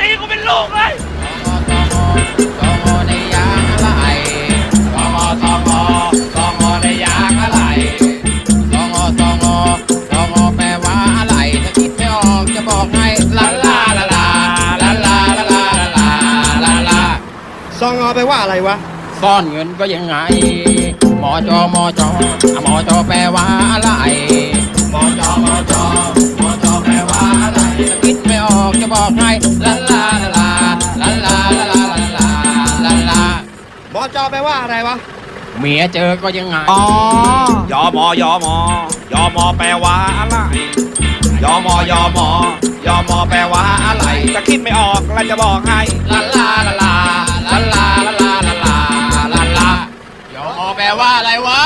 ตีกูเป็นลูกเลยซองอแปลว่าอะไรวะ ซ่อนเงินก็ยังไงมอจอมอจอมอจอแปลว่าอะไรมอจอมอจอมอจอแปลว่าอะไรคิดไม่ออกจะบอกให้ละ หมอจอไปว่าอะไรวะ เมียเจอก็ยังไงอ๋อยอมอยอมอยอมอแปลว่าอะไรยอมอยอมอยอมอแปลว่าอะไร จะคิดไม่ออกแล้วจะบอกให้ลาลาลาลาลาลาลาลาลาลาลายอมอแปลว่าอะไรวะ